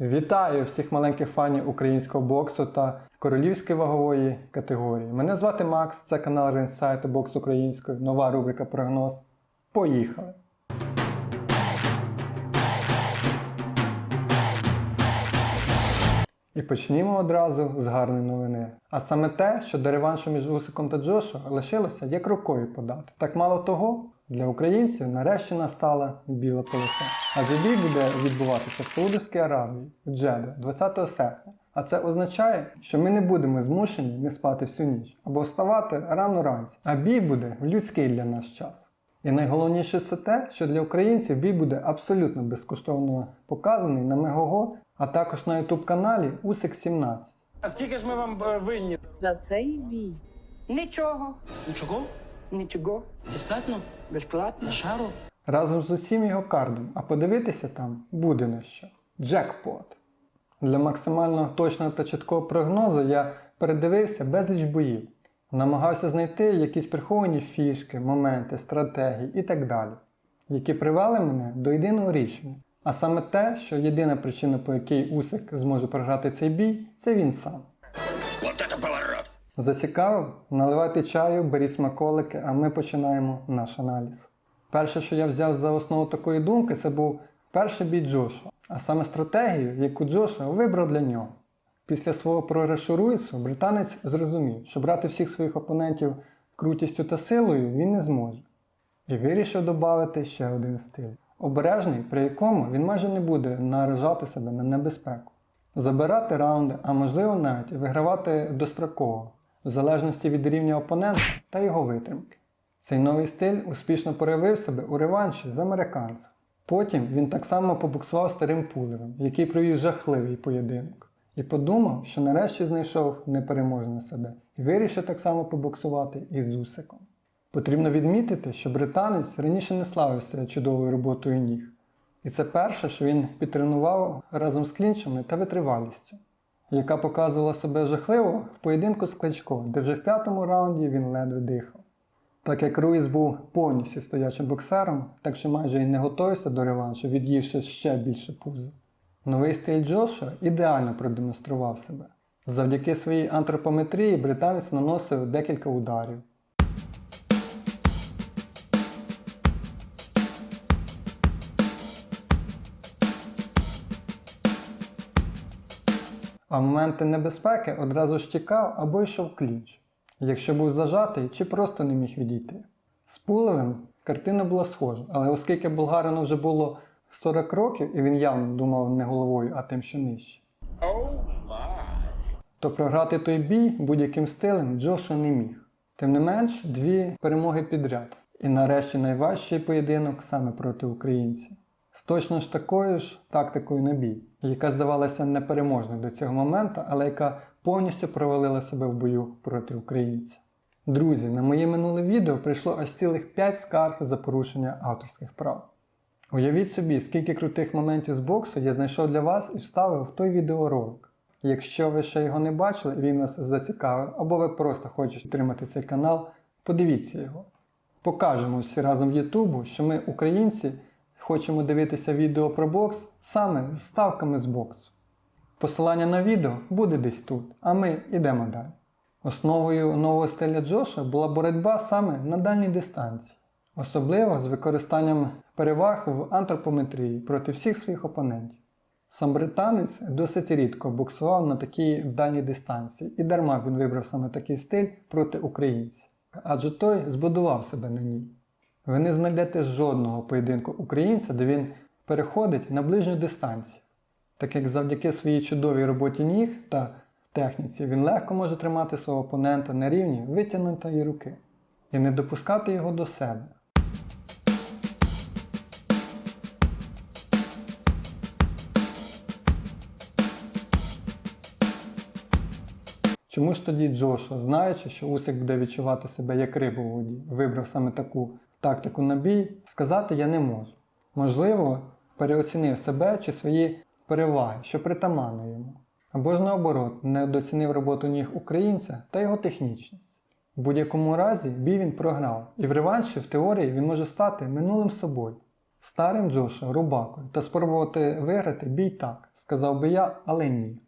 Вітаю всіх маленьких фанів українського боксу та королівської вагової категорії. Мене звати Макс, це канал Ринсайту Бокс Українською, нова рубрика Прогноз. Поїхали! І почнімо одразу з гарної новини. А саме те, що до реваншу між Усиком та Джошуа лишилося як рукою подати. Так мало того, для українців нарешті настала біла полоса. Адже бій буде відбуватися в Саудовській Аравії, в Джеде, 20 серпня. А це означає, що ми не будемо змушені не спати всю ніч або вставати рано ранці. А бій буде людський для нас час. І найголовніше це те, що для українців бій буде абсолютно безкоштовно показаний на Мегого, а також на YouTube каналі Усик 17. А скільки ж ми вам е, винні? За цей бій. Нічого, Нічого? Нічого, Безплатно? безплатно. На шару? разом з усім його кардом, а подивитися там буде на що. Джекпот. Для максимально точного та чіткого прогнозу я передивився безліч боїв, намагався знайти якісь приховані фішки, моменти, стратегії і так далі, які привели мене до єдиного рішення. А саме те, що єдина причина, по якій Усик зможе програти цей бій, це він сам. Зацікавив? Наливайте чаю, беріть смаколики, а ми починаємо наш аналіз. Перше, що я взяв за основу такої думки, це був перший бій Джоша, а саме стратегію, яку Джоша вибрав для нього. Після свого програшу Руїсу британець зрозумів, що брати всіх своїх опонентів крутістю та силою він не зможе. І вирішив додати ще один стиль. Обережний, при якому він майже не буде наражати себе на небезпеку. Забирати раунди, а можливо навіть вигравати достроково, в залежності від рівня опонента та його витримки. Цей новий стиль успішно проявив себе у реванші з американцем. Потім він так само побуксував старим пулевим, який провів жахливий поєдинок, і подумав, що нарешті знайшов непереможне себе і вирішив так само побоксувати і з Усиком. Потрібно відмітити, що британець раніше не славився чудовою роботою ніг. І це перше, що він підтренував разом з клінчами та витривалістю, яка показувала себе жахливо в поєдинку з Кличко, де вже в п'ятому раунді він ледве дихав. Так як Руїс був повністю стоячим боксером, так що майже й не готувався до реваншу, від'ївши ще більше пузо. Новий стиль Джоша ідеально продемонстрував себе. Завдяки своїй антропометрії британець наносив декілька ударів. А в моменти небезпеки одразу ж тікав або йшов клінч, якщо був зажатий чи просто не міг відійти. З Пулевим картина була схожа, але оскільки болгарину вже було 40 років і він явно думав не головою, а тим, що нижче, то програти той бій будь-яким стилем Джошу не міг. Тим не менш, дві перемоги підряд. І нарешті найважчий поєдинок саме проти українців. З точно ж такою ж тактикою на бій, яка здавалася непереможною до цього моменту, але яка повністю провалила себе в бою проти українця. Друзі, на моє минуле відео прийшло аж цілих 5 скарг за порушення авторських прав. Уявіть собі, скільки крутих моментів з боксу я знайшов для вас і вставив в той відеоролик. Якщо ви ще його не бачили він вас зацікавив, або ви просто хочете підтримати цей канал, подивіться його. Покажемо всі разом в Ютубу, що ми, українці, хочемо дивитися відео про бокс саме з ставками з боксу. Посилання на відео буде десь тут, а ми йдемо далі. Основою нового стиля Джоша була боротьба саме на дальній дистанції, особливо з використанням переваг в антропометрії проти всіх своїх опонентів. Сам британець досить рідко боксував на такій дальній дистанції, і дарма він вибрав саме такий стиль проти українців, адже той збудував себе на ній. Ви не знайдете жодного поєдинку українця, де він переходить на ближню дистанцію, так як завдяки своїй чудовій роботі ніг та техніці він легко може тримати свого опонента на рівні витягнутої руки і не допускати його до себе. Чому ж тоді Джошуа, знаючи, що Усик буде відчувати себе як риба у воді, вибрав саме таку тактику на бій, сказати я не можу. Можливо, переоцінив себе чи свої переваги, що притаманно йому. Або ж наоборот, недооцінив роботу ніг українця та його технічність. В будь-якому разі бій він програв, і в реванші в теорії він може стати минулим собою. старим Джоша рубакою та спробувати виграти бій так, сказав би я, але ні.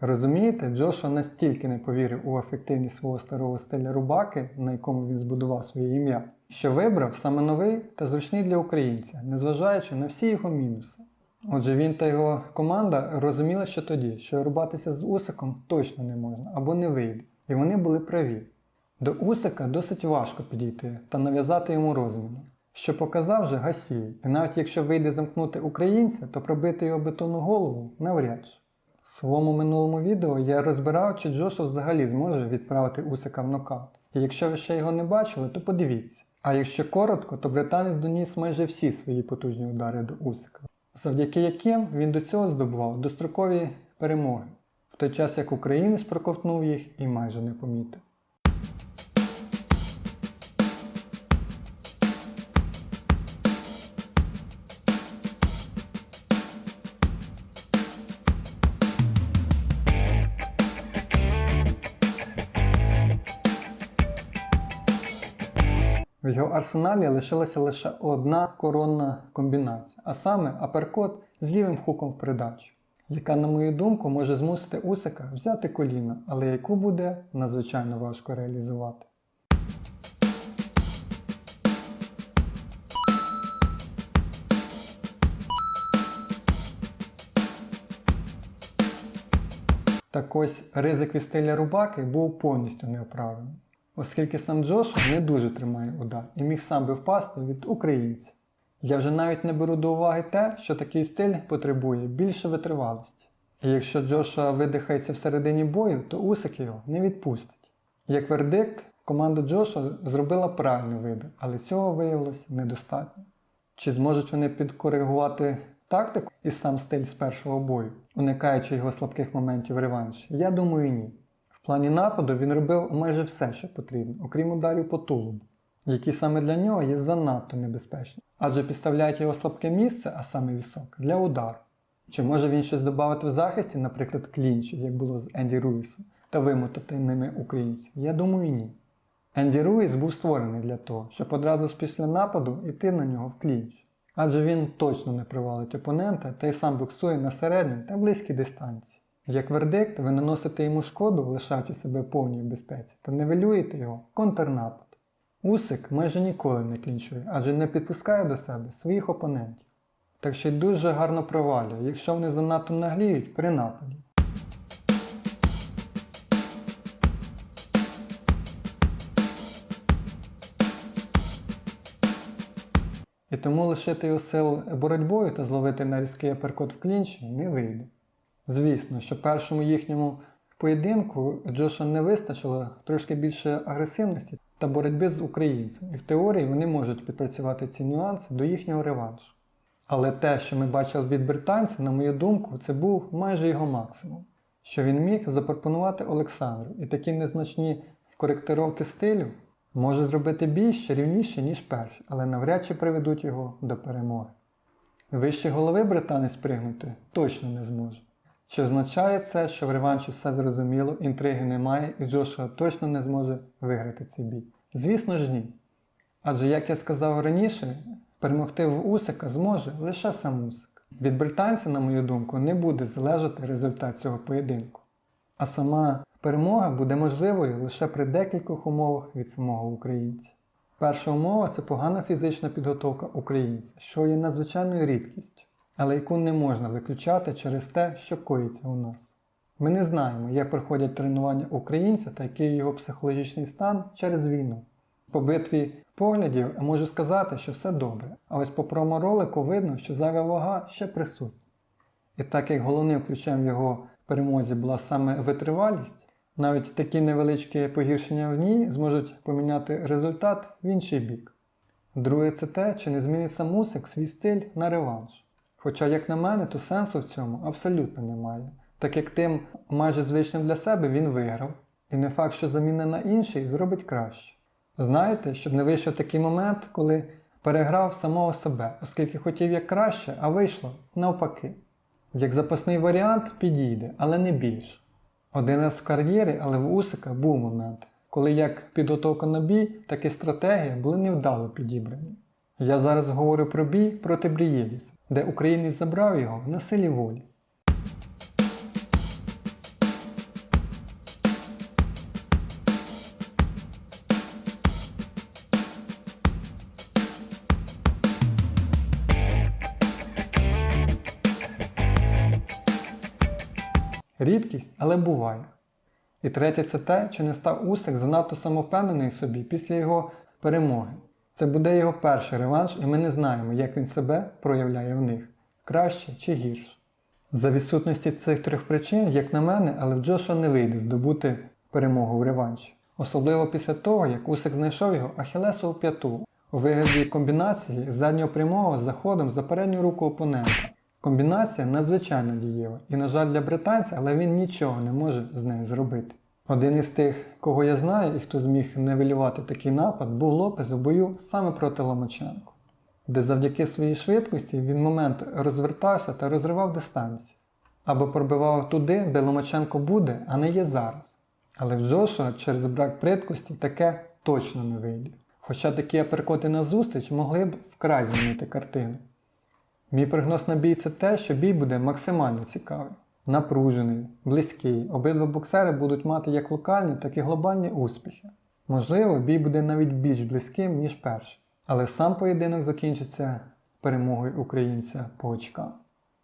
Розумієте, Джоша настільки не повірив у ефективність свого старого стиля рубаки, на якому він збудував своє ім'я, що вибрав саме новий та зручний для українця, незважаючи на всі його мінуси. Отже, він та його команда розуміли ще тоді, що рубатися з Усиком точно не можна або не вийде, і вони були праві. До Усика досить важко підійти та нав'язати йому розміни, що показав вже Гасій, і навіть якщо вийде замкнути українця, то пробити його бетонну голову навряд чи. В своєму минулому відео я розбирав, чи Джоша взагалі зможе відправити Усика в нокаут. І якщо ви ще його не бачили, то подивіться. А якщо коротко, то британець доніс майже всі свої потужні удари до Усика, завдяки яким він до цього здобував дострокові перемоги, в той час як українець проковтнув їх і майже не помітив. В його арсеналі лишилася лише одна коронна комбінація, а саме аперкот з лівим хуком в придачу, яка, на мою думку, може змусити Усика взяти коліна, але яку буде надзвичайно важко реалізувати. Так ось ризик від стиля рубаки був повністю неоправданий, оскільки сам Джош не дуже тримає удар і міг сам би впасти від українця. Я вже навіть не беру до уваги те, що такий стиль потребує більше витривалості. І якщо Джоша видихається всередині бою, то Усик його не відпустить. Як вердикт, команда Джоша зробила правильний вибір, але цього виявилось недостатньо. Чи зможуть вони підкоригувати тактику і сам стиль з першого бою, уникаючи його слабких моментів реванші? Я думаю, ні. Плані нападу він робив майже все, що потрібно, окрім ударів по тулубу, які саме для нього є занадто небезпечні, адже підставляють його слабке місце, а саме вісок, для удару. Чи може він щось додати в захисті, наприклад, клінчів, як було з Енді Руїсом, та вимотати ними українців? Я думаю, ні. Енді Руїс був створений для того, щоб одразу після нападу йти на нього в клінч. Адже він точно не привалить опонента та й сам боксує на середній та близькій дистанції. Як вердикт, ви наносите йому шкоду, лишаючи себе повній безпеці, та нивелюєте його контрнапад. Усик майже ніколи не клінчує, адже не підпускає до себе своїх опонентів. Так що й дуже гарно провалює, якщо вони занадто нагліють при нападі. І тому лишити його сил боротьбою та зловити на різкий аперкот в клінчі не вийде. Звісно, що першому їхньому поєдинку Джоша не вистачило трошки більше агресивності та боротьби з українцем, і в теорії вони можуть підпрацювати ці нюанси до їхнього реваншу. Але те, що ми бачили від британця, на мою думку, це був майже його максимум, що він міг запропонувати Олександру, і такі незначні коректировки стилю може зробити ще рівніше, ніж перший, але навряд чи приведуть його до перемоги. Вище голови британець пригнути точно не зможе. Чи означає це, що в реванші все зрозуміло, інтриги немає і Джошуа точно не зможе виграти цей бій? Звісно ж ні. Адже, як я сказав раніше, перемогти в Усика зможе лише сам Усик. Від британця, на мою думку, не буде залежати результат цього поєдинку. А сама перемога буде можливою лише при декількох умовах від самого українця. Перша умова це погана фізична підготовка українця, що є надзвичайною рідкістю, але яку не можна виключати через те, що коїться у нас. Ми не знаємо, як проходять тренування українця та який його психологічний стан через війну. По битві поглядів можу сказати, що все добре, а ось по проморолику видно, що зайва вага ще присутня. І так як головним ключем в його перемозі була саме витривалість, навіть такі невеличкі погіршення в ній зможуть поміняти результат в інший бік. Друге, це те, чи не змінить сам Усик свій стиль на реванш. Хоча, як на мене, то сенсу в цьому абсолютно немає, так як тим майже звичним для себе він виграв, і не факт, що заміна на інший зробить краще. Знаєте, щоб не вийшов такий момент, коли переграв самого себе, оскільки хотів як краще, а вийшло навпаки. Як запасний варіант підійде, але не більше. Один раз в кар'єрі, але в Усика був момент, коли як підготовка на бій, так і стратегія були невдало підібрані. Я зараз говорю про бій проти Брієліс, де українець забрав його на силі волі. Рідкість, але буває. І третє це те, чи не став Усик занадто самовпевнений собі після його перемоги. Це буде його перший реванш, і ми не знаємо, як він себе проявляє в них краще чи гірше. За відсутності цих трьох причин, як на мене, але в Джоша не вийде здобути перемогу в реванші. Особливо після того, як Усик знайшов його Ахілесову п'яту у вигляді комбінації заднього прямого з заходом за передню руку опонента. Комбінація надзвичайно дієва, і, на жаль, для британця, але він нічого не може з нею зробити. Один із тих, кого я знаю і хто зміг невелювати такий напад, був Лопес у бою саме проти Ломаченко, де завдяки своїй швидкості він момент розвертався та розривав дистанцію. Або пробивав туди, де Ломаченко буде, а не є зараз. Але в Джошуа через брак придкості таке точно не вийде. Хоча такі аперкоти на зустріч могли б вкрай змінити картину. Мій прогноз на бій це те, що бій буде максимально цікавий, напружений, близький. Обидва боксери будуть мати як локальні, так і глобальні успіхи. Можливо, бій буде навіть більш близьким, ніж перший. Але сам поєдинок закінчиться перемогою українця по очкам.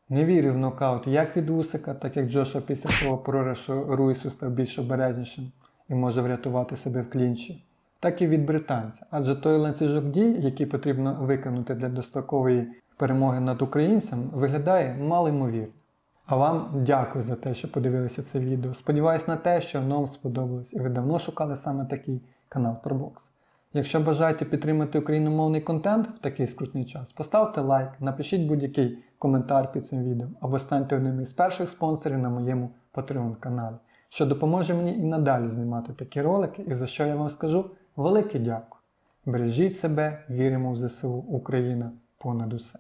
Не вірю в нокаут як від Усика, так як Джоша після свого програшу Руїсу став більш обережнішим і може врятувати себе в клінчі, так і від британця. Адже той ланцюжок дій, який потрібно виконати для дострокової перемоги над українцем, виглядає малоймовірно. А вам дякую за те, що подивилися це відео. Сподіваюсь на те, що воно вам сподобалось і ви давно шукали саме такий канал бокс. Якщо бажаєте підтримати україномовний контент в такий скрутний час, поставте лайк, напишіть будь-який коментар під цим відео або станьте одним із перших спонсорів на моєму Patreon каналі, що допоможе мені і надалі знімати такі ролики, і за що я вам скажу велике дякую. Бережіть себе, віримо в ЗСУ Україна понад усе.